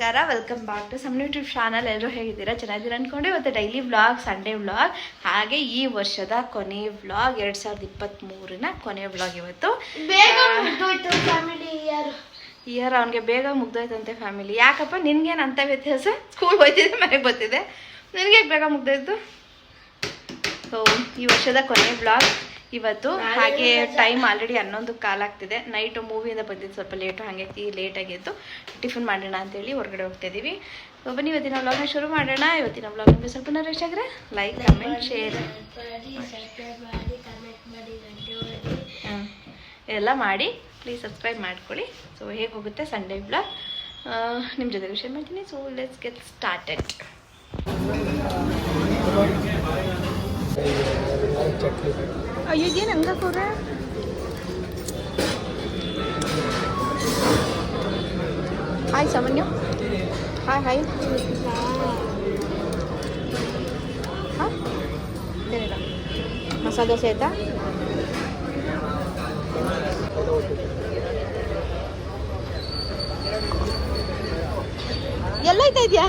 ನಮಸ್ಕಾರ welcome back to some YouTube channel ಎಲ್ಲರೂ ಹೇಗಿದ್ದೀರಾ? ಚೆನ್ನಾಗಿದ್ದೀರಾ ಅನ್ಕೊಂಡು? ಇವತ್ತು ಡೈಲಿ ವ್ಲಾಗ್ ಸಂಡೇ ವ್ಲಾಗ್ ಹಾಗೆ ಈ ವರ್ಷದ ಕೊನೆ ವ್ಲಾಗ್ ಎರಡು ಸಾವಿರದ ಇಪ್ಪತ್ತ್ಮೂರನ ಕೊನೆ ವ್ಲಾಗ್ ಇವತ್ತು. ಬೇಗ ಮುಗ್ದೋಯ್ತು ಫ್ಯಾಮಿಲಿ ಇಯರ್ ಇಯರ್ ಅವನಿಗೆ ಬೇಗ ಮುಗ್ದೋಯ್ತಂತೆ ಫ್ಯಾಮಿಲಿ ಯಾಕಪ್ಪ? ನಿನ್ಗೇನು ಅಂತ ವ್ಯತ್ಯಾಸ? ಸ್ಕೂಲ್ ಹೋಯ್ತಿದೆ ಮನೆಗೆ ಬರ್ತಿದ್ದೆ ನಿನಗೆ ಬೇಗ ಮುಗ್ದೋಯ್ತು? ಸೊ ಈ ವರ್ಷದ ಕೊನೆ ಬ್ಲಾಗ್ ಇವತ್ತು ಹಾಗೆ ಟೈಮ್ ಆಲ್ರೆಡಿ ಹನ್ನೊಂದು ಕಾಲಾಗ್ತಿದೆ ನೈಟು ಮೂವಿಯಿಂದ ಬಂದಿದ್ದು ಸ್ವಲ್ಪ ಲೇಟು ಹಾಗೆ ಲೇಟ್ ಆಗಿತ್ತು ಟಿಫಿನ್ ಮಾಡೋಣ ಅಂತೇಳಿ ಹೊರಗಡೆ ಹೋಗ್ತಾ ಇದ್ದೀವಿ ಸೊ ಬನ್ನಿ ಇವತ್ತಿನ ವ್ಲಾಗ್ನ ಶುರು ಮಾಡೋಣ. ಇವತ್ತಿನ ವ್ಲಾಗ್ ನಿಮಗೆ ಸ್ವಲ್ಪ ರಶ್ ಆಗ್ರೆ ಲೈಕ್ ಕಮೆಂಟ್ ಶೇರ್ ಮಾಡಿ ಮಾಡಿ ಕಮೆಂಟ್ ಮಾಡಿ ಗಂಟೆ ಹೊಡಿ ಎಲ್ಲ ಮಾಡಿ ಪ್ಲೀಸ್ ಸಬ್ಸ್ಕ್ರೈಬ್ ಮಾಡ್ಕೊಳ್ಳಿ. ಸೊ ಹೇಗೆ ಹೋಗುತ್ತೆ ಸಂಡೇ ಬ್ಲಾಗ್ ನಿಮ್ಮ ಜೊತೆಗೆ ಶೇರ್ ಮಾಡ್ತೀನಿ. ಸೊ ಲೆಟ್ಸ್ ಗೆಟ್ ಸ್ಟಾರ್ಟೆಡ್ ಅಯ್ಯೋ ಏನು ಹಂಗಾಕೋರ ಹಾಯ್ ಸಾಮಾನ್ಯ ಹಾಯ್ ಹಾಯ್ ಹಾಂ ಏನಿಲ್ಲ ಮಸಾಲೆ ದೋಸೆ ಆಯ್ತಾ ಎಲ್ಲ ಐತಾ ಇದೆಯಾ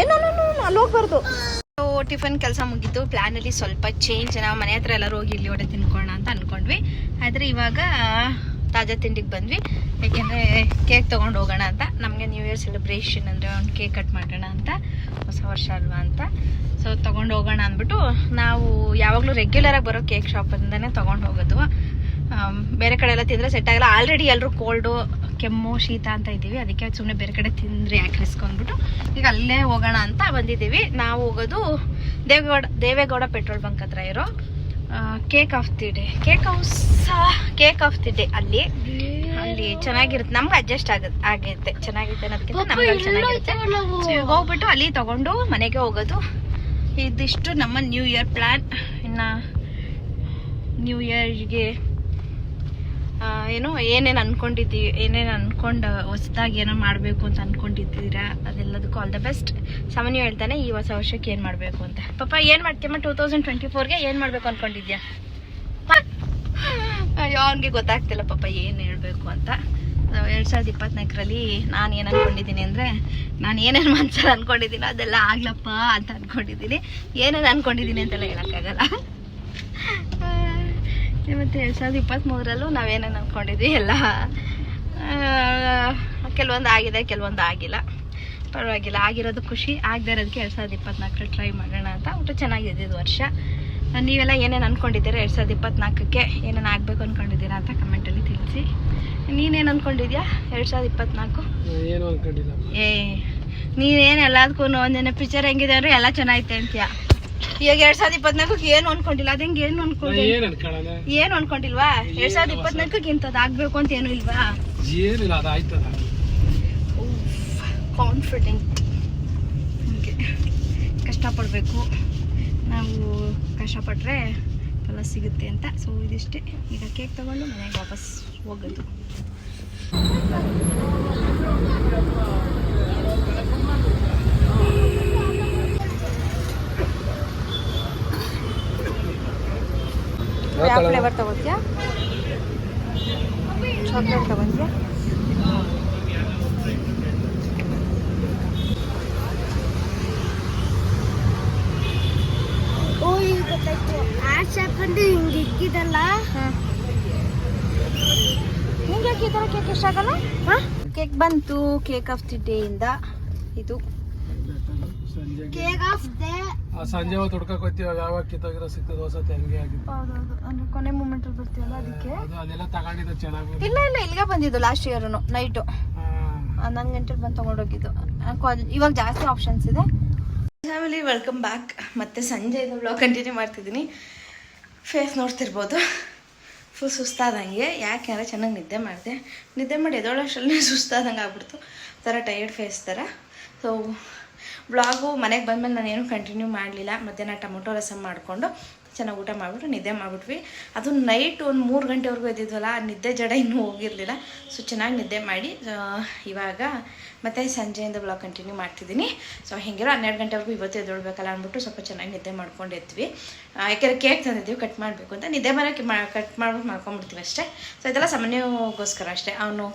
ಏನೋ ಅಲ್ಲಿ ಹೋಗ್ಬಾರ್ದು. ಟಿಫನ್ ಕೆಲಸ ಮುಗೀತು. ಪ್ಲ್ಯಾನಲ್ಲಿ ಸ್ವಲ್ಪ ಚೇಂಜ್ ನಾವು ಮನೆ ಹತ್ರ ಎಲ್ಲರೂ ಹೋಗಿ ಇಲ್ಲಿ ಒಡೆ ತಿನ್ಕೊಳ್ಳೋಣ ಅಂತ ಅಂದ್ಕೊಂಡ್ವಿ ಆದರೆ ಇವಾಗ ತಾಜಾ ತಿಂಡಿಗೆ ಬಂದ್ವಿ. ಯಾಕೆಂದರೆ ಕೇಕ್ ತಗೊಂಡು ಹೋಗೋಣ ಅಂತ. ನಮಗೆ ನ್ಯೂ ಇಯರ್ ಸೆಲೆಬ್ರೇಷನ್ ಅಂದರೆ ಒಂದು ಕೇಕ್ ಕಟ್ ಮಾಡೋಣ ಅಂತ, ಹೊಸ ವರ್ಷ ಅಲ್ವಾ ಅಂತ. ಸೊ ತಗೊಂಡು ಹೋಗೋಣ ಅಂದ್ಬಿಟ್ಟು ನಾವು ಯಾವಾಗಲೂ ರೆಗ್ಯುಲರಾಗಿ ಬರೋ ಕೇಕ್ ಶಾಪಿಂದನೇ ತಗೊಂಡು ಹೋಗೋದು. ಬೇರೆ ಕಡೆ ಎಲ್ಲ ತಿಂದರೆ ಸೆಟ್ ಆಗಲ್ಲ. ಆಲ್ರೆಡಿ ಎಲ್ಲರೂ ಕೋಲ್ಡು ಕೆಮ್ಮು ಶೀತ ಅಂತ ಇದ್ದೀವಿ. ಅದಕ್ಕೆ ಸುಮ್ಮನೆ ಬೇರೆ ಕಡೆ ತಿಂದರೆ ಯಾಕೆ ರಿಸ್ಕ್ ಅಂದ್ಬಿಟ್ಟು ಈಗ ಅಲ್ಲೇ ಹೋಗೋಣ ಅಂತ ಬಂದಿದ್ದೀವಿ. ನಾವು ಹೋಗೋದು ದೇವೇಗೌಡ ದೇವೇಗೌಡ ಪೆಟ್ರೋಲ್ ಬಂಕ್ ಹತ್ರ ಇರೋ cake of the day. Cake house cake of the day ಅಲ್ಲಿ. ಅಲ್ಲಿ ಚೆನ್ನಾಗಿರುತ್ತೆ. ನಮ್ಗೆ ಅಡ್ಜಸ್ಟ್ ಆಗ ಆಗಿರುತ್ತೆ ಚೆನ್ನಾಗಿರುತ್ತೆ ಅನ್ನೋದಕ್ಕಿಂತ ನಮ್ಗೆ ಚೆನ್ನಾಗಿರುತ್ತೆ. ಹೋಗ್ಬಿಟ್ಟು ಅಲ್ಲಿ ತಗೊಂಡು ಮನೆಗೆ ಹೋಗೋದು. ಇದಿಷ್ಟು ನಮ್ಮ ನ್ಯೂ ಇಯರ್ ಪ್ಲ್ಯಾನ್ ಇನ್ನು ನ್ಯೂ ಇಯರ್ಗೆ ಏನು ಏನೇನು ಅನ್ಕೊಂಡಿದ್ದೀವಿ ಏನೇನು ಅನ್ಕೊಂಡು ಹೊಸದಾಗಿ ಏನೋ ಮಾಡಬೇಕು ಅಂತ ಅನ್ಕೊಂಡಿದ್ದೀರಾ? ಅದೆಲ್ಲದಕ್ಕೂ ಆಲ್ ದ ಬೆಸ್ಟ್ ಸಾಮಾನ್ಯ ಹೇಳ್ತಾನೆ, ಈ ಹೊಸ ವರ್ಷಕ್ಕೆ ಏನು ಮಾಡಬೇಕು ಅಂತ. ಪಾಪ, ಏನು ಮಾಡ್ತೀಯಮ್ಮ? ಟೂ ತೌಸಂಡ್ ಟ್ವೆಂಟಿ ಫೋರ್ಗೆ ಏನು ಮಾಡಬೇಕು ಅನ್ಕೊಂಡಿದ್ಯಾ? ಅಯ್ಯೋ, ಅವ್ನಿಗೆ ಗೊತ್ತಾಗ್ತಿಲ್ಲ ಪಾಪ, ಏನು ಹೇಳಬೇಕು ಅಂತ. ಎರಡು ಸಾವಿರದ ಇಪ್ಪತ್ನಾಲ್ಕರಲ್ಲಿ ನಾನು ಏನು ಅಂದ್ಕೊಂಡಿದ್ದೀನಿ ಅಂದರೆ, ನಾನು ಏನೇನು ಮನ್ಸಲ್ಲಿ ಅನ್ಕೊಂಡಿದ್ದೀನಿ ಅದೆಲ್ಲ ಆಗ್ಲಪ್ಪ ಅಂತ ಅನ್ಕೊಂಡಿದ್ದೀನಿ. ಏನೇನು ಅನ್ಕೊಂಡಿದ್ದೀನಿ ಅಂತೆಲ್ಲ ಹೇಳೋಕ್ಕಾಗಲ್ಲ. ಮತ್ತು ಎರಡು ಸಾವಿರದ ಇಪ್ಪತ್ತ್ಮೂರರಲ್ಲೂ ನಾವೇನೇನು ಅಂದ್ಕೊಂಡಿದ್ವಿ ಎಲ್ಲ ಕೆಲವೊಂದು ಆಗಿದೆ ಕೆಲವೊಂದು ಆಗಿಲ್ಲ. ಪರವಾಗಿಲ್ಲ ಆಗಿರೋದು ಖುಷಿ ಆಗದೆ ಇರೋದಕ್ಕೆ ಎರಡು ಸಾವಿರದ ಇಪ್ಪತ್ನಾಲ್ಕರಲ್ಲಿ ಟ್ರೈ ಮಾಡೋಣ ಅಂತ. ಒಟ್ಟು ಚೆನ್ನಾಗಿದೆ ಇದು ವರ್ಷ. ನೀವೆಲ್ಲ ಏನೇನು ಅಂದ್ಕೊಂಡಿದ್ದೀರಾ ಎರಡು ಸಾವಿರದ ಇಪ್ಪತ್ನಾಲ್ಕಕ್ಕೆ? ಏನೇನು ಆಗಬೇಕು ಅಂದ್ಕೊಂಡಿದ್ದೀರಾ ಅಂತ ಕಮೆಂಟಲ್ಲಿ ತಿಳಿಸಿ. ನೀನೇನು ಅಂದ್ಕೊಂಡಿದ್ಯಾ ಎರಡು ಸಾವಿರದ ಇಪ್ಪತ್ನಾಲ್ಕು? ಏನು ಅನ್ಕೊಂಡಿಲ್ಲ. ಏ ನೀನೇನು ಎಲ್ಲದಕ್ಕೂ ಒಂದಿನ ಪಿಕ್ಚರ್ ಹೆಂಗಿದೆ ಅಂದ್ರೆ ಎಲ್ಲ ಚೆನ್ನಾಗೈತೆ ಅಂತೀಯ? ಇವಾಗ ಎರಡ್ ಸಾವಿರದ ಇಪ್ಪತ್ನಾಲ್ಕಕ್ಕೆ ಏನು ಅನ್ಕೊಂಡಿಲ್ಲ? ಅದ್ ಹೆಂಗೆ ಏನು ಅನ್ಕೊಂಡಿ ಏನ್ ಅನ್ಕೊಳ್ಳೋಣ ಏನು ಅನ್ಕೊಂಡಿಲ್ವಾ? ಎರಡ್ ಸಾವಿರದ ಇಪ್ಪತ್ನಾಲ್ಕಕ್ಕೆ ಇಂಥದ್ದು ಆಗ್ಬೇಕು ಅಂತ ಏನು ಇಲ್ವಾ? ಏನಿಲ್ಲ ಅದು ಆಯ್ತದ. ಕಾನ್ಫಿಡೆಂಟ್ ಹೀಗೆ. ಕಷ್ಟಪಡಬೇಕು. ನಾವು ಕಷ್ಟಪಟ್ಟರೆ ಫಲ ಸಿಗುತ್ತೆ ಅಂತ. ಸೊ ಇದಿಷ್ಟೇ. ಈಗ ಕೇಕ್ ತಗೊಂಡು ಮನೆಗೆ ವಾಪಸ್ ಹೋಗೋದು. ಯಾವ ಫ್ಲೇವರ್ ತಗೋತೀಯಾ? ಚಾಕ್ಲೇಟ್ ತಗೊಂತೀಯಾ? ಓ ಈಗ ಗೊತ್ತಾಯ್ತು. ಆರ್ಟ್ಸ್ ಹಾಕೊಂಡು ಹಿಂಗೆ ಇಕ್ಕಿದಲ್ಲ? ಹಾಂ ನಿಂಗೆ ಯಾಕೆ ಈ ಥರ ಕೇಕ್ ಇಷ್ಟ ಆಗಲ್ಲ? ಕೇಕ್ ಬಂತು ಕೇಕ್ ಆಫ್ ದಿ ಡೇ ಇಂದ ಕೇಕ್ ಆಫ್ ದೇ ಆ ಸಂಜೆ ಹೊತ್ತು ಹುಡ್ಕಕ್ ಹೋಗ್ತೀವಿ ಯಾವಾಗ ಕಿತ್ತೋಗಿರೋ ಸಿಕ್ಕದ ಹೊಸತಿ ಹಂಗೆ ಆಗಿತ್ತು. ಹೌದೌದು. ಅಂದ್ರೆ ಕೊನೆ ಮೂಮೆಂಟಲ್ಲಿ ಬರ್ತೀವಲ್ಲ ಅದಕ್ಕೆ? ಅದು ಅದೆಲ್ಲ ತಗೊಂಡಿದ್ದು ಚೆನ್ನಾಗಿ. ಇಲ್ಲ ಇಲ್ಲ ಇಲ್ಲಿಗೆ ಬಂದಿದ್ದು ಲಾಸ್ಟ್ ಇಯರ್ನು ನೈಟು ಹನ್ನೊಂದು ಗಂಟೆಗೆ ಬಂದು ತೊಗೊಂಡೋಗಿದ್ದು ಇವಾಗ ಜಾಸ್ತಿ ಆಪ್ಷನ್ಸ್ ಇದೆ. ಫ್ಯಾಮಿಲಿ ವೆಲ್ಕಮ್ ಬ್ಯಾಕ್ ಮತ್ತೆ ಸಂಜೆ ಇದು ಬ್ಲಾಗ್ ಕಂಟಿನ್ಯೂ ಮಾಡ್ತಿದ್ದೀನಿ. ಫೇಸ್ ನೋಡ್ತಿರ್ಬೋದು. ಫುಲ್ ಸುಸ್ತಾದಂಗೆ. ಯಾಕೆಂದರೆ ಚೆನ್ನಾಗಿ ನಿದ್ದೆ ಮಾಡಿದೆ. ನಿದ್ದೆ ಮಾಡಿ ಎದೊಳಷ್ಟರಲ್ಲಿ ಸುಸ್ತಾದಂಗೆ ಆಗ್ಬಿಡ್ತು. ಥರ ಟೈರ್ಡ್ ಫೇಸ್ ಥರ. ಸೊ ಬ್ಲಾಗು ಮನೆಗೆ ಬಂದಮೇಲೆ ನಾನು ಏನೂ ಕಂಟಿನ್ಯೂ ಮಾಡಲಿಲ್ಲ. ಮಧ್ಯಾಹ್ನ ಟೊಮೊಟೊ ರಸಮ್ ಮಾಡಿಕೊಂಡು ಚೆನ್ನಾಗಿ ಊಟ ಮಾಡಿಬಿಟ್ಟು ನಿದ್ದೆ ಮಾಡಿಬಿಟ್ವಿ. ಅದು ನೈಟ್ ಒಂದು ಮೂರು ಗಂಟೆವರೆಗೂ ಇದ್ದಿದ್ವಲ್ಲ ನಿದ್ದೆ ಜಡ ಇನ್ನೂ ಹೋಗಿರಲಿಲ್ಲ. ಸೊ ಚೆನ್ನಾಗಿ ನಿದ್ದೆ ಮಾಡಿ ಇವಾಗ ಮತ್ತೆ ಸಂಜೆಯಿಂದ ಬ್ಲಾಗ್ ಕಂಟಿನ್ಯೂ ಮಾಡ್ತಿದ್ದೀನಿ. ಸೊ ಹಿಂಗಿರೋ ಹನ್ನೆರಡು ಗಂಟೆವರೆಗೂ ಇವತ್ತು ಎದ್ದೊಳ್ಬೇಕಲ್ಲ ಅಂದ್ಬಿಟ್ಟು ಸ್ವಲ್ಪ ಚೆನ್ನಾಗಿ ನಿದ್ದೆ ಮಾಡ್ಕೊಂಡು ಎದ್ವಿ. ಯಾಕೆಂದರೆ ಕೇಕ್ ತಂದಿದ್ದೀವಿ ಕಟ್ ಮಾಡಬೇಕು ಅಂತ. ನಿದ್ದೆ ಬರೋಕ್ಕೆ ಮಾ ಕಟ್ ಮಾಡ್ಬಿಟ್ಟು ಮಾಡ್ಕೊಂಬಿಡ್ತೀವಿ ಅಷ್ಟೇ. ಸೊ ಇದೆಲ್ಲ ಸಾಮಾನ್ಯಗೋಸ್ಕರ ಅಷ್ಟೇ. ಅವನು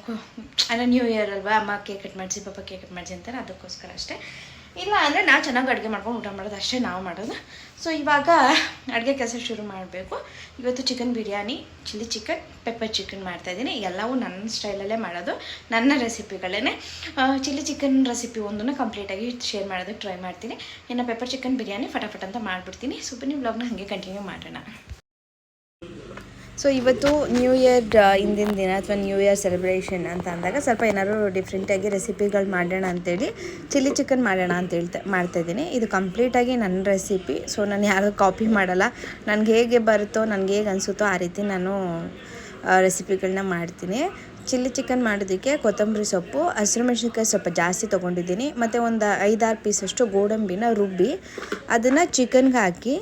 ಅಂದರೆ ನ್ಯೂ ಇಯರ್ ಅಲ್ವಾ, ಅಮ್ಮ ಕೇಕ್ ಕಟ್ ಮಾಡಿಸಿ ಪಾಪ ಕೇಕ್ ಕಟ್ ಮಾಡಿಸಿ ಅಂತಾರೆ, ಅದಕ್ಕೋಸ್ಕರ ಅಷ್ಟೇ. ಇಲ್ಲ ಅಂದರೆ ನಾವು ಚೆನ್ನಾಗಿ ಅಡುಗೆ ಮಾಡ್ಕೊಂಡು ಊಟ ಮಾಡೋದು ಅಷ್ಟೇ ನಾವು ಮಾಡೋದು. ಸೊ ಇವಾಗ ಅಡುಗೆ ಕೆಲಸ ಶುರು ಮಾಡಬೇಕು. ಇವತ್ತು chicken biryani chilli chicken pepper chicken ಮಾಡ್ತಾಯಿದ್ದೀನಿ ಎಲ್ಲವೂ ನನ್ನ ಸ್ಟೈಲಲ್ಲೇ ಮಾಡೋದು. ನನ್ನ ರೆಸಿಪಿಗಳೇ ಚಿಲ್ಲಿ ಚಿಕನ್ ರೆಸಿಪಿ ಒಂದನ್ನು ಕಂಪ್ಲೀಟಾಗಿ ಶೇರ್ ಮಾಡೋದಕ್ಕೆ ಟ್ರೈ ಮಾಡ್ತೀನಿ. ಇನ್ನು ಪೆಪ್ಪರ್ ಚಿಕನ್ ಬಿರಿಯಾನಿ ಫಟಾಫಟ್ ಅಂತ ಮಾಡಿಬಿಡ್ತೀನಿ. ಸೊ ಬನ್ನಿ ಬ್ಲಾಗ್ನ ಹಾಗೆ ಕಂಟಿನ್ಯೂ ಮಾಡೋಣ. ಸೊ ಇವತ್ತು ನ್ಯೂ ಇಯರ್ ಹಿಂದಿನ ದಿನ ಅಥವಾ ನ್ಯೂ ಇಯರ್ ಸೆಲೆಬ್ರೇಷನ್ ಅಂತ ಅಂದಾಗ ಸ್ವಲ್ಪ ಏನಾದ್ರು ಡಿಫ್ರೆಂಟಾಗಿ ರೆಸಿಪಿಗಳು ಮಾಡೋಣ ಅಂತೇಳಿ ಚಿಲ್ಲಿ ಚಿಕನ್ ಮಾಡೋಣ ಅಂತ ಹೇಳ್ತಾ ಮಾಡ್ತಾಯಿದ್ದೀನಿ ಇದು ಕಂಪ್ಲೀಟಾಗಿ ನನ್ನ ರೆಸಿಪಿ ಸೊ ನಾನು ಯಾರು ಕಾಪಿ ಮಾಡಲ್ಲ. ನನಗೆ ಹೇಗೆ ಬರುತ್ತೋ, ನನಗೆ ಹೇಗೆ ಅನಿಸುತ್ತೋ ಆ ರೀತಿ ನಾನು ರೆಸಿಪಿಗಳನ್ನ ಮಾಡ್ತೀನಿ. ಚಿಲ್ಲಿ ಚಿಕನ್ ಮಾಡೋದಕ್ಕೆ ಕೊತ್ತಂಬರಿ ಸೊಪ್ಪು, ಹಸಿರು ಮೆಣಸಿನ್ಕಾಯಿ ಸ್ವಲ್ಪ ಜಾಸ್ತಿ ತೊಗೊಂಡಿದ್ದೀನಿ. ಮತ್ತು ಒಂದು ಐದಾರು ಪೀಸಷ್ಟು ಗೋಡಂಬಿನ ರುಬ್ಬಿ ಅದನ್ನು ಚಿಕನ್ಗೆ ಹಾಕಿ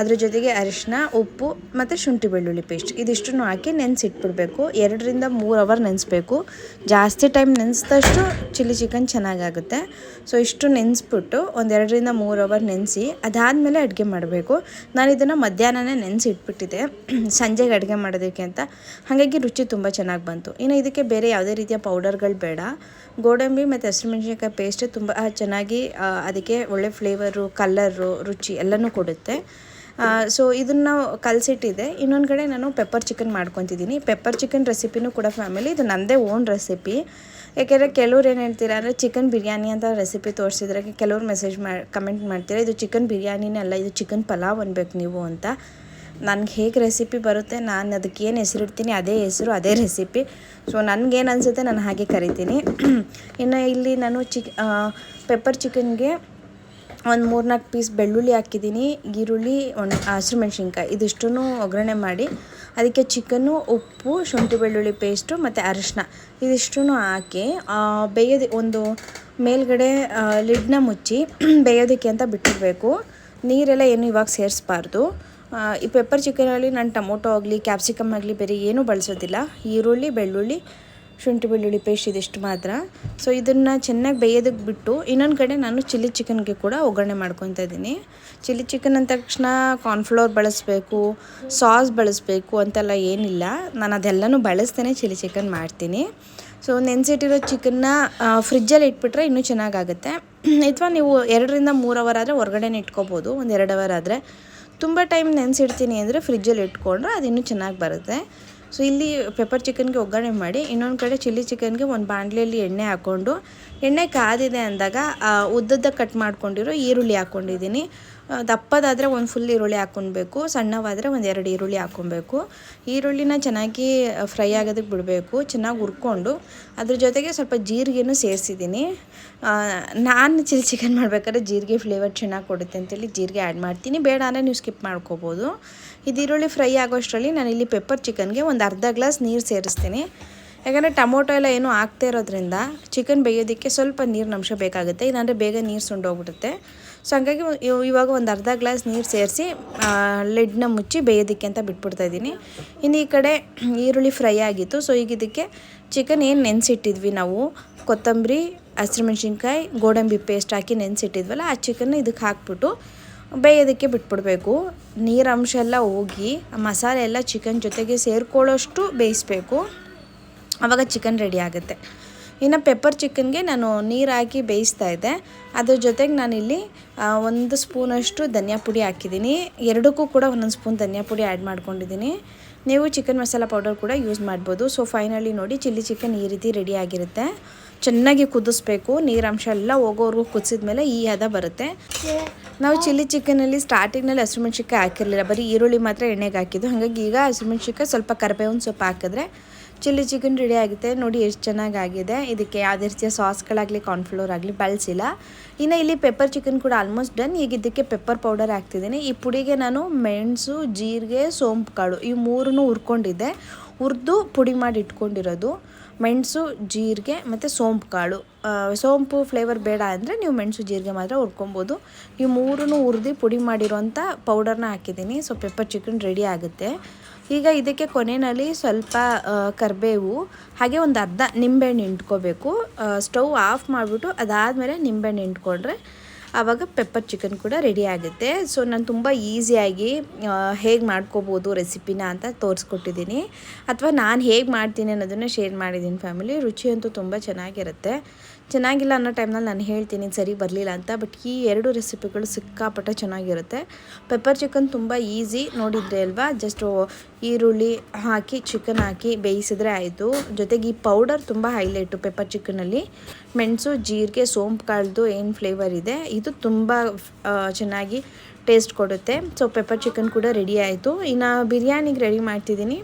ಅದ್ರ ಜೊತೆಗೆ ಅರಿಶಿನ ಉಪ್ಪು ಮತ್ತು ಶುಂಠಿ ಬೆಳ್ಳುಳ್ಳಿ ಪೇಸ್ಟ್ ಇದಿಷ್ಟನ್ನು ಹಾಕಿ ನೆನೆಸಿಟ್ಬಿಡ್ಬೇಕು. ಎರಡರಿಂದ ಮೂರು ಅವರ್ ನೆನೆಸ್ಬೇಕು. ಜಾಸ್ತಿ ಟೈಮ್ ನೆನೆಸಿದಷ್ಟು ಚಿಲ್ಲಿ ಚಿಕನ್ ಚೆನ್ನಾಗಾಗುತ್ತೆ. ಸೊ ಇಷ್ಟು ನೆನೆಸ್ಬಿಟ್ಟು ಒಂದು ಎರಡರಿಂದ ಮೂರು ಅವರ್ ನೆನೆಸಿ, ಅದಾದಮೇಲೆ ಅಡುಗೆ ಮಾಡಬೇಕು. ನಾನು ಇದನ್ನು ಮಧ್ಯಾಹ್ನನೇ ನೆನೆಸಿ ಇಟ್ಬಿಟ್ಟಿದ್ದೆ ಸಂಜೆಗೆ ಅಡುಗೆ ಮಾಡೋದಕ್ಕೆ ಅಂತ. ಹಾಗಾಗಿ ರುಚಿ ತುಂಬ ಚೆನ್ನಾಗಿ ಬಂತು. ಇನ್ನು ಇದಕ್ಕೆ ಬೇರೆ ಯಾವುದೇ ರೀತಿಯ ಪೌಡರ್ಗಳು ಬೇಡ. ಗೋಡಂಬಿ ಮತ್ತು ಹಸಿರುಮೆಣಸಿನ್ಕಾಯಿ ಪೇಸ್ಟ್ ತುಂಬ ಚೆನ್ನಾಗಿ ಅದಕ್ಕೆ ಒಳ್ಳೆ ಫ್ಲೇವರು ಕಲ್ಲರು ರುಚಿ ಎಲ್ಲನೂ ಕೊಡುತ್ತೆ. ಸೊ ಇದನ್ನು ಕಲಸಿಟ್ಟಿದೆ. ಇನ್ನೊಂದು ಕಡೆ ನಾನು ಪೆಪ್ಪರ್ ಚಿಕನ್ ಮಾಡ್ಕೊತಿದ್ದೀನಿ. ಪೆಪ್ಪರ್ ಚಿಕನ್ ರೆಸಿಪಿನೂ ಕೂಡ ಫ್ಯಾಮಿಲಿ ಇದು ನನ್ನದೇ ಓನ್ ರೆಸಿಪಿ ಯಾಕೆಂದರೆ ಕೆಲವ್ರು ಏನು ಹೇಳ್ತೀರಾ ಅಂದರೆ ಚಿಕನ್ ಬಿರಿಯಾನಿ ಅಂತ ರೆಸಿಪಿ ತೋರಿಸಿದ್ರೆ, ಕೆಲವ್ರು ಮೆಸೇಜ್ ಮಾಡಿ ಕಮೆಂಟ್ ಮಾಡ್ತೀರಾ, ಇದು ಚಿಕನ್ ಬಿರಿಯಾನಿನೇ ಅಲ್ಲ, ಇದು ಚಿಕನ್ ಪಲಾವ್ ಅನ್ಬೇಕು ನೀವು ಅಂತ. ನನಗೆ ಹೇಗೆ ರೆಸಿಪಿ ಬರುತ್ತೆ, ನಾನು ಅದಕ್ಕೆ ಏನು ಹೆಸರಿಡ್ತೀನಿ, ಅದೇ ಹೆಸರು, ಅದೇ ರೆಸಿಪಿ ಸೊ ನನಗೇನು ಅನಿಸುತ್ತೆ ನಾನು ಹಾಗೆ ಕರಿತೀನಿ. ಇನ್ನು ಇಲ್ಲಿ ನಾನು ಚಿಕ್ ಪೆಪ್ಪರ್ ಚಿಕನ್ಗೆ ಒಂದು ಮೂರ್ನಾಲ್ಕು ಪೀಸ್ ಬೆಳ್ಳುಳ್ಳಿ ಹಾಕಿದ್ದೀನಿ, ಈರುಳ್ಳಿ ಒಣ ಹಸಿರು ಮೆಣಸಿನ್ಕಾಯಿ. ಇದಿಷ್ಟೂ ಒಗ್ಗರಣೆ ಮಾಡಿ, ಅದಕ್ಕೆ ಚಿಕನ್ನು, ಉಪ್ಪು, ಶುಂಠಿ ಬೆಳ್ಳುಳ್ಳಿ ಪೇಸ್ಟು ಮತ್ತು ಅರಿಶಿನ ಇದಿಷ್ಟೂ ಹಾಕಿ ಬೇಯೋದಿ, ಒಂದು ಮೇಲ್ಗಡೆ ಲಿಡ್ನ ಮುಚ್ಚಿ, ಬೇಯೋದಕ್ಕೆ ಅಂತ ಬಿಟ್ಟಿರಬೇಕು. ನೀರೆಲ್ಲ ಏನು ಇವಾಗ ಸೇರಿಸ್ಬಾರ್ದು. ಈ ಪೆಪ್ಪರ್ ಚಿಕನಲ್ಲಿ ನಾನು ಟೊಮೊಟೊ ಆಗಲಿ ಕ್ಯಾಪ್ಸಿಕಮ್ ಆಗಲಿ ಬೇರೆ ಏನೂ ಬಳಸೋದಿಲ್ಲ. ಈರುಳ್ಳಿ, ಬೆಳ್ಳುಳ್ಳಿ, ಶುಂಠಿ ಬೆಳ್ಳುಳ್ಳಿ ಪೇಸ್ಟ್ ಇದಿಷ್ಟು ಮಾತ್ರ. ಸೊ ಇದನ್ನು ಚೆನ್ನಾಗಿ ಬೇಯೋದಕ್ಕೆ ಬಿಟ್ಟು ಇನ್ನೊಂದು ಕಡೆ ನಾನು ಚಿಲ್ಲಿ ಚಿಕನ್ಗೆ ಕೂಡ ಒಗ್ಗರಣೆ ಮಾಡ್ಕೊತಾ ಇದ್ದೀನಿ. ಚಿಲ್ಲಿ ಚಿಕನ್ ಅಂದ ತಕ್ಷಣ ಕಾರ್ನ್ಫ್ಲೋರ್ ಬಳಸಬೇಕು ಸಾಸ್ ಬಳಸಬೇಕು ಅಂತೆಲ್ಲ ಏನಿಲ್ಲ. ನಾನು ಅದೆಲ್ಲನೂ ಬಳಸ್ತೇನೆ ಚಿಲ್ಲಿ ಚಿಕನ್ ಮಾಡ್ತೀನಿ. ಸೊ ನೆನೆಸಿಟ್ಟಿರೋ ಚಿಕನ್ನ ಫ್ರಿಜ್ಜಲ್ಲಿ ಇಟ್ಬಿಟ್ರೆ ಇನ್ನೂ ಚೆನ್ನಾಗಾಗುತ್ತೆ ಅಥವಾ ನೀವು ಎರಡರಿಂದ ಮೂರು ಅವರ್ ಆದರೆ ಹೊರ್ಗಡೆನೇ ಇಟ್ಕೋಬೋದು, ಒಂದು ಎರಡು ಅವರ್ ಆದರೆ ತುಂಬ ಟೈಮ್ ನೆನೆಸಿಡ್ತೀನಿ ಅಂದರೆ ಫ್ರಿಜ್ಜಲ್ಲಿ ಇಟ್ಕೊಂಡ್ರೆ ಅದು ಇನ್ನೂ ಚೆನ್ನಾಗಿ ಬರುತ್ತೆ. ಸೊ ಇಲ್ಲಿ ಪೆಪ್ಪರ್ ಚಿಕನ್ಗೆ ಒಗ್ಗರಣೆ ಮಾಡಿ, ಇನ್ನೊಂದು ಕಡೆ ಚಿಲ್ಲಿ ಚಿಕನ್ಗೆ ಒಂದು ಬಾಣಲೆಯಲ್ಲಿ ಎಣ್ಣೆ ಹಾಕ್ಕೊಂಡು ಎಣ್ಣೆ ಕಾದಿದೆ ಅಂದಾಗ ಉದ್ದದ ಕಟ್ ಮಾಡ್ಕೊಂಡಿರೋ ಈರುಳ್ಳಿ ಹಾಕ್ಕೊಂಡಿದ್ದೀನಿ ದಪ್ಪದಾದರೆ ಒಂದು ಫುಲ್ ಈರುಳ್ಳಿ ಹಾಕ್ಕೊಳ್ಬೇಕು ಸಣ್ಣವಾದರೆ ಒಂದು ಎರಡು ಈರುಳ್ಳಿ ಹಾಕ್ಕೊಬೇಕು ಈರುಳ್ಳಿನ ಚೆನ್ನಾಗಿ ಫ್ರೈ ಆಗೋದಕ್ಕೆ ಬಿಡಬೇಕು, ಚೆನ್ನಾಗಿ ಹುರ್ಕೊಂಡು. ಅದ್ರ ಜೊತೆಗೆ ಸ್ವಲ್ಪ ಜೀರಿಗೆನೂ ಸೇರಿಸಿದ್ದೀನಿ. ನಾನು ಚಿಲ್ಲಿ ಚಿಕನ್ ಮಾಡಬೇಕಾದ್ರೆ ಜೀರಿಗೆ ಫ್ಲೇವರ್ ಚೆನ್ನಾಗಿ ಕೊಡುತ್ತೆ ಅಂತೇಳಿ ಜೀರಿಗೆ ಆ್ಯಡ್ ಮಾಡ್ತೀನಿ. ಬೇಡ ಅಂದರೆ ನೀವು ಸ್ಕಿಪ್ ಮಾಡ್ಕೋಬೋದು. ಇದು ಈರುಳ್ಳಿ ಫ್ರೈ ಆಗೋಷ್ಟರಲ್ಲಿ ನಾನು ಇಲ್ಲಿ ಪೆಪ್ಪರ್ ಚಿಕನ್ಗೆ ಒಂದು ಅರ್ಧ ಗ್ಲಾಸ್ ನೀರು ಸೇರಿಸ್ತೀನಿ. ಯಾಕಂದರೆ ಟೊಮೊಟೊ ಎಲ್ಲ ಏನೂ ಆಗ್ತಾ ಇರೋದ್ರಿಂದ ಚಿಕನ್ ಬೇಯೋದಕ್ಕೆ ಸ್ವಲ್ಪ ನೀರಿನ ಅಂಶ ಬೇಕಾಗುತ್ತೆ. ಇಲ್ಲಾಂದರೆ ಬೇಗ ನೀರು ಸುಂಡೋಗ್ಬಿಡುತ್ತೆ. ಸೊ ಹಂಗಾಗಿ ಇವ್- ಇವಾಗ ಒಂದು ಅರ್ಧ ಗ್ಲಾಸ್ ನೀರು ಸೇರಿಸಿ ಲೆಡ್ನ ಮುಚ್ಚಿ ಬೇಯೋದಕ್ಕೆ ಅಂತ ಬಿಟ್ಬಿಡ್ತಾ ಇದ್ದೀನಿ. ಇನ್ನು ಈ ಕಡೆ ಈರುಳ್ಳಿ ಫ್ರೈ ಆಗಿತ್ತು. ಸೊ ಈಗ ಇದಕ್ಕೆ ಚಿಕನ್ ಏನು ನೆನೆಸಿಟ್ಟಿದ್ವಿ ನಾವು? ಕೊತ್ತಂಬರಿ ಹಸಿರುಮೆಣ್ಸಿನ್ಕಾಯಿ ಗೋಡಂಬಿ ಪೇಸ್ಟ್ ಹಾಕಿ ನೆನೆಸಿಟ್ಟಿದ್ವಲ್ಲ, ಆ ಚಿಕನ್ನ ಇದಕ್ಕೆ ಹಾಕ್ಬಿಟ್ಟು ಬೇಯೋದಕ್ಕೆ ಬಿಟ್ಬಿಡಬೇಕು. ನೀರು ಅಂಶ ಎಲ್ಲ ಹೋಗಿ ಮಸಾಲೆ ಎಲ್ಲ ಚಿಕನ್ ಜೊತೆಗೆ ಸೇರಿಕೊಳ್ಳೋಷ್ಟು ಬೇಯಿಸ್ಬೇಕು. ಆವಾಗ ಚಿಕನ್ ರೆಡಿ ಆಗುತ್ತೆ. ಇನ್ನು ಪೆಪ್ಪರ್ ಚಿಕನ್ಗೆ ನಾನು ನೀರು ಹಾಕಿ ಬೇಯಿಸ್ತಾ ಇದ್ದೆ. ಅದ್ರ ಜೊತೆಗೆ ನಾನಿಲ್ಲಿ ಒಂದು ಸ್ಪೂನಷ್ಟು ಧನಿಯಾ ಪುಡಿ ಹಾಕಿದ್ದೀನಿ. ಎರಡಕ್ಕೂ ಕೂಡ ಒಂದೊಂದು ಸ್ಪೂನ್ ಧನಿಯಾ ಪುಡಿ ಆ್ಯಡ್ ಮಾಡ್ಕೊಂಡಿದ್ದೀನಿ. ನೀವು ಚಿಕನ್ ಮಸಾಲ ಪೌಡರ್ ಕೂಡ ಯೂಸ್ ಮಾಡ್ಬೋದು. ಸೊ ಫೈನಲಿ ನೋಡಿ ಚಿಲ್ಲಿ ಚಿಕನ್ ಈ ರೀತಿ ರೆಡಿ ಆಗಿರುತ್ತೆ. ಚೆನ್ನಾಗಿ ಕುದಿಸ್ಬೇಕು. ನೀರಂಶ ಎಲ್ಲ ಹೋಗೋವರೆಗೂ ಕುದಿಸಿದ್ಮೇಲೆ ಈ ಹದ ಬರುತ್ತೆ. ನಾವು ಚಿಲ್ಲಿ ಚಿಕನಲ್ಲಿ ಸ್ಟಾರ್ಟಿಂಗ್ನಲ್ಲಿ ಹಸಿರುಮೆಣ್ಸಿನ್ಕಾಯಿ ಹಾಕಿರಲಿಲ್ಲ. ಬರೀ ಈರುಳ್ಳಿ ಮಾತ್ರ ಎಣ್ಣೆಗೆ ಹಾಕಿದ್ದು. ಹಾಗಾಗಿ ಈಗ ಹಸಿರುಮೆಣ್ಸಿನ್ಕಾಯಿ ಸ್ವಲ್ಪ ಕರಿಬೇವಿನ ಸೊಪ್ಪು ಹಾಕಿದ್ರೆ ಚಿಲ್ಲಿ ಚಿಕನ್ ರೆಡಿ ಆಗುತ್ತೆ. ನೋಡಿ ಎಷ್ಟು ಚೆನ್ನಾಗಾಗಿದೆ. ಇದಕ್ಕೆ ಯಾವುದೇ ರೀತಿಯ ಸಾಸ್ಗಳಾಗಲಿ ಕಾರ್ನ್ಫ್ಲೋರ್ ಆಗಲಿ ಬಳಸಿಲ್ಲ. ಇನ್ನು ಇಲ್ಲಿ ಪೆಪ್ಪರ್ ಚಿಕನ್ ಕೂಡ ಆಲ್ಮೋಸ್ಟ್ ಡನ್ ಈಗ ಇದಕ್ಕೆ ಪೆಪ್ಪರ್ ಪೌಡರ್ ಹಾಕ್ತಿದ್ದೀನಿ. ಈ ಪುಡಿಗೆ ನಾನು ಮೆಣಸು, ಜೀರಿಗೆ, ಸೋಂಪು, ಕಾಳು ಈ ಮೂರನ್ನು ಹುರ್ಕೊಂಡಿದ್ದೆ. ಹುರಿದು ಪುಡಿ ಮಾಡಿ ಇಟ್ಕೊಂಡಿರೋದು. ಮೆಣಸು, ಜೀರಿಗೆ ಮತ್ತು ಸೋಂಪು ಕಾಳು. ಸೋಂಪು ಫ್ಲೇವರ್ ಬೇಡ ಅಂದರೆ ನೀವು ಮೆಣಸು, ಜೀರಿಗೆ ಮಾತ್ರ ಹುರ್ಕೊಬೋದು. ಈ ಮೂರನ್ನು ಹುರಿದು ಪುಡಿ ಮಾಡಿರೋಂಥ ಪೌಡರ್ನ ಹಾಕಿದ್ದೀನಿ. ಸೊ ಪೆಪ್ಪರ್ ಚಿಕನ್ ರೆಡಿ ಆಗುತ್ತೆ. ಈಗ ಇದಕ್ಕೆ ಕೊನೆಯಲ್ಲಿ ಸ್ವಲ್ಪ ಕರಿಬೇವು, ಹಾಗೆ ಒಂದು ಅರ್ಧ ನಿಂಬೆಹಣ್ಣು ಹಿಂಡ್ಕೋಬೇಕು ಸ್ಟವ್ ಆಫ್ ಮಾಡಿಬಿಟ್ಟು ಅದಾದಮೇಲೆ ನಿಂಬೆಹಣ್ಣು ಹಿಂಡ್ಕೊಂಡ್ರೆ ಆವಾಗ ಪೆಪ್ಪರ್ ಚಿಕನ್ ಕೂಡ ರೆಡಿ ಆಗುತ್ತೆ. ಸೊ ನಾನು ತುಂಬ ಈಸಿಯಾಗಿ ಹೇಗೆ ಮಾಡ್ಕೋಬೋದು ರೆಸಿಪಿನ ಅಂತ ತೋರಿಸ್ಕೊಟ್ಟಿದ್ದೀನಿ ಅಥವಾ ನಾನು ಹೇಗೆ ಮಾಡ್ತೀನಿ ಅನ್ನೋದನ್ನು ಶೇರ್ ಮಾಡಿದ್ದೀನಿ ಫ್ಯಾಮಿಲಿ ರುಚಿ ಅಂತೂ ತುಂಬ ಚೆನ್ನಾಗಿರುತ್ತೆ. ಚೆನ್ನಾಗಿಲ್ಲ ಅನ್ನೋ ಟೈಮ್ನಲ್ಲಿ ನಾನು ಹೇಳ್ತೀನಿ, ಸರಿ ಬರಲಿಲ್ಲ ಅಂತ. ಬಟ್ ಈ ಎರಡು ರೆಸಿಪಿಗಳು ಸಿಕ್ಕಾಪಟ್ಟೆ ಚೆನ್ನಾಗಿರುತ್ತೆ. ಪೆಪ್ಪರ್ ಚಿಕನ್ ತುಂಬ ಈಸಿ ನೋಡಿದ್ರೆ ಅಲ್ವಾ? ಜಸ್ಟ್ ಈರುಳ್ಳಿ ಹಾಕಿ ಚಿಕನ್ ಹಾಕಿ ಬೇಯಿಸಿದ್ರೆ ಆಯಿತು. ಜೊತೆಗೆ ಈ ಪೌಡರ್ ತುಂಬ ಹೈಲೈಟು ಪೆಪ್ಪರ್ ಚಿಕನಲ್ಲಿ ಮೆಣಸು, ಜೀರಿಗೆ, ಸೋಂಪು ಕಾಳ್ದು ಏನು ಫ್ಲೇವರ್ ಇದೆ, ಇದು ತುಂಬ ಚೆನ್ನಾಗಿ ಟೇಸ್ಟ್ ಕೊಡುತ್ತೆ. ಸೊ ಪೆಪ್ಪರ್ ಚಿಕನ್ ಕೂಡ ರೆಡಿ ಆಯಿತು. ಇನ್ನು ಬಿರಿಯಾನಿಗೆ ರೆಡಿ ಮಾಡ್ತಿದ್ದೀನಿ.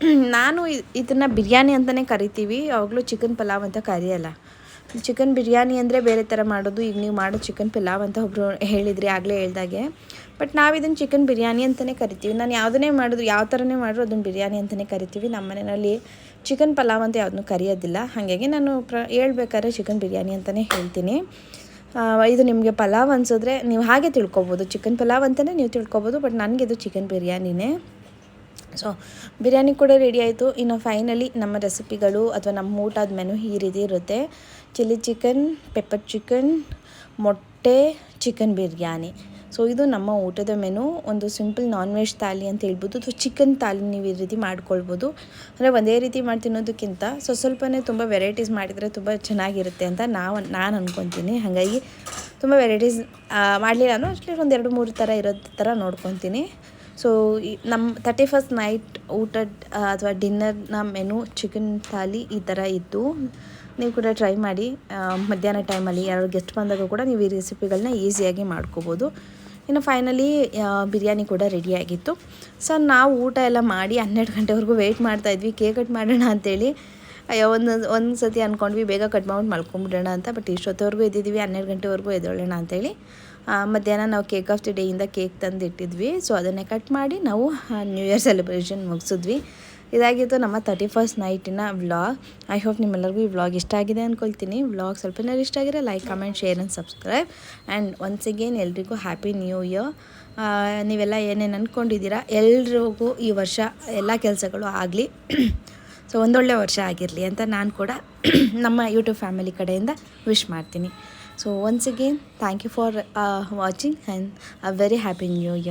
ನಾನು ಇದನ್ನು ಬಿರಿಯಾನಿ ಅಂತಲೇ ಕರಿತೀವಿ. ಯಾವಾಗಲೂ ಚಿಕನ್ ಪಲಾವ್ ಅಂತ ಕರೆಯಲ್ಲ. ಚಿಕನ್ ಬಿರಿಯಾನಿ ಅಂದರೆ ಬೇರೆ ಥರ ಮಾಡೋದು. ಈಗ ನೀವು ಮಾಡೋ ಚಿಕನ್ ಪಲಾವ್ ಅಂತ ಒಬ್ಬರು ಹೇಳಿದ್ರಿ ಆಗಲೇ ಹೇಳ್ದಾಗೆ. ಬಟ್ ನಾವು ಇದನ್ನು ಚಿಕನ್ ಬಿರಿಯಾನಿ ಅಂತಲೇ ಕರಿತೀವಿ. ನಾನು ಯಾವುದನ್ನೇ ಮಾಡಿದ್ರು ಯಾವ ಥರನೇ ಮಾಡಿದ್ರು ಅದನ್ನು ಬಿರಿಯಾನಿ ಅಂತಲೇ ಕರಿತೀವಿ. ನಮ್ಮ ಮನೆಯಲ್ಲಿ ಚಿಕನ್ ಪಲಾವ್ ಅಂತ ಯಾವುದನ್ನು ಕರೆಯೋದಿಲ್ಲ. ಹಾಗಾಗಿ ನಾನು ಪ್ರ ಹೇಳ್ಬೇಕಾದ್ರೆ ಚಿಕನ್ ಬಿರಿಯಾನಿ ಅಂತಲೇ ಹೇಳ್ತೀನಿ. ಇದು ನಿಮಗೆ ಪಲಾವ್ ಅನ್ಸಿದ್ರೆ ನೀವು ಹಾಗೆ ತಿಳ್ಕೊಬೋದು. ಚಿಕನ್ ಪಲಾವ್ ಅಂತಲೇ ನೀವು ತಿಳ್ಕೊಬೋದು ಬಟ್ ನನಗೆ ಇದು ಚಿಕನ್ ಬಿರಿಯಾನಿನೇ. ಸೊ ಬಿರಿಯಾನಿ ಕೂಡ ರೆಡಿ ಆಯಿತು. ಇನ್ನು ಫೈನಲಿ ನಮ್ಮ ರೆಸಿಪಿಗಳು ಅಥವಾ ನಮ್ಮ ಊಟದ ಮೆನು ಈ ರೀತಿ ಇರುತ್ತೆ. ಚಿಲ್ಲಿ ಚಿಕನ್, ಪೆಪ್ಪರ್ ಚಿಕನ್, ಮೊಟ್ಟೆ, ಚಿಕನ್ ಬಿರಿಯಾನಿ. ಸೊ ಇದು ನಮ್ಮ ಊಟದ ಮೆನು ಒಂದು ಸಿಂಪಲ್ ನಾನ್ ವೆಜ್ ಥಾಲಿ ಅಂತ ಹೇಳ್ಬೋದು. ಅಥವಾ ಚಿಕನ್ ಥಾಲಿ ನೀವು ಈ ರೀತಿ ಮಾಡ್ಕೊಳ್ಬೋದು. ಅಂದರೆ ಒಂದೇ ರೀತಿ ಮಾಡಿ ತಿನ್ನೋದಕ್ಕಿಂತ ಸೊ, ಸ್ವಲ್ಪನೇ ತುಂಬ ವೆರೈಟೀಸ್ ಮಾಡಿದರೆ ತುಂಬ ಚೆನ್ನಾಗಿರುತ್ತೆ ಅಂತ ನಾವು, ನಾನು ಅಂದ್ಕೊತೀನಿ ಹಾಗಾಗಿ ತುಂಬ ವೆರೈಟೀಸ್ ಮಾಡಲಿಲ್ಲ ಅನ್ನೋ ಅಟ್ಲೀಸ್ಟ್ ಒಂದು ಎರಡು ಮೂರು ಥರ ಇರೋ ಥರ ನೋಡ್ಕೊತೀನಿ. ಸೊ ನಮ್ಮ ತರ್ಟಿ ಫಸ್ಟ್ ನೈಟ್ ಊಟ ಅಥವಾ ಡಿನ್ನರ್ನ ಮೆನು ಚಿಕನ್ ಥಾಲಿ ಈ ಥರ ಇತ್ತು ನೀವು ಕೂಡ ಟ್ರೈ ಮಾಡಿ ಮಧ್ಯಾಹ್ನ ಟೈಮಲ್ಲಿ ಯಾರು ಗೆಸ್ಟ್ ಬಂದಾಗ ಕೂಡ ನೀವು ಈ ರೆಸಿಪಿಗಳನ್ನ ಈಸಿಯಾಗಿ ಮಾಡ್ಕೋಬೋದು. ಇನ್ನು ಫೈನಲಿ ಬಿರಿಯಾನಿ ಕೂಡ ರೆಡಿಯಾಗಿತ್ತು ಸೊ ನಾವು ಊಟ ಎಲ್ಲ ಮಾಡಿ ಹನ್ನೆರಡು ಗಂಟೆವರೆಗೂ ವೆಯ್ಟ್ ಮಾಡ್ತಾಯಿದ್ವಿ ಕೇಕ್ ಕಟ್ ಮಾಡೋಣ ಅಂತೇಳಿ. ಅಯ್ಯೋ, ಒಂದು ಒಂದು ಸತಿ ಅಂದ್ಕೊಂಡ್ವಿ ಬೇಗ ಕಟ್ ಮಾಡ್ಬಿಟ್ಟು ಮಲ್ಕೊಂಡ್ಬಿಡೋಣ ಅಂತ. ಬಟ್ ಇಷ್ಟೊತ್ತವರೆಗೂ ಇದ್ದಿದ್ವಿ ಹನ್ನೆರಡು ಗಂಟೆವರೆಗೂ ಎದ್ದೋಳೋಣ ಅಂತೇಳಿ. ಮಧ್ಯಾಹ್ನ ನಾವು ಕೇಕ್ ಆಫ್ ದಿ ಡೇಯಿಂದ ಕೇಕ್ ತಂದು ಇಟ್ಟಿದ್ವಿ ಸೊ ಅದನ್ನೇ ಕಟ್ ಮಾಡಿ ನಾವು ನ್ಯೂ ಇಯರ್ ಸೆಲೆಬ್ರೇಷನ್ ಮುಗಿಸಿದ್ವಿ. ಇದಾಗಿತ್ತು ನಮ್ಮ ತರ್ಟಿ ಫಸ್ಟ್ ನೈಟಿನ ವ್ಲಾಗ್ ಐ ಹೋಪ್ ನಿಮ್ಮೆಲ್ಲರಿಗೂ ಈ ವ್ಲಾಗ್ ಇಷ್ಟ ಆಗಿದೆ ಅಂದ್ಕೊಳ್ತೀನಿ ವ್ಲಾಗ್ ಸ್ವಲ್ಪ ಏನಾದ್ರು ಇಷ್ಟ ಆಗಿದೆ like comment share and subscribe and once again ಎಲ್ರಿಗೂ ಹ್ಯಾಪಿ ನ್ಯೂ ಇಯರ್ ನೀವೆಲ್ಲ ಏನೇನು ಅಂದ್ಕೊಂಡಿದ್ದೀರಾ ಎಲ್ರಿಗೂ ಈ ವರ್ಷ ಎಲ್ಲ ಕೆಲಸಗಳು ಆಗಲಿ. ಸೊ ಒಂದೊಳ್ಳೆ ವರ್ಷ ಆಗಿರಲಿ ಅಂತ ನಾನು ಕೂಡ ನಮ್ಮ ಯೂಟ್ಯೂಬ್ ಫ್ಯಾಮಿಲಿ ಕಡೆಯಿಂದ ವಿಶ್ ಮಾಡ್ತೀನಿ. So once again thank you for watching and uh very happy new year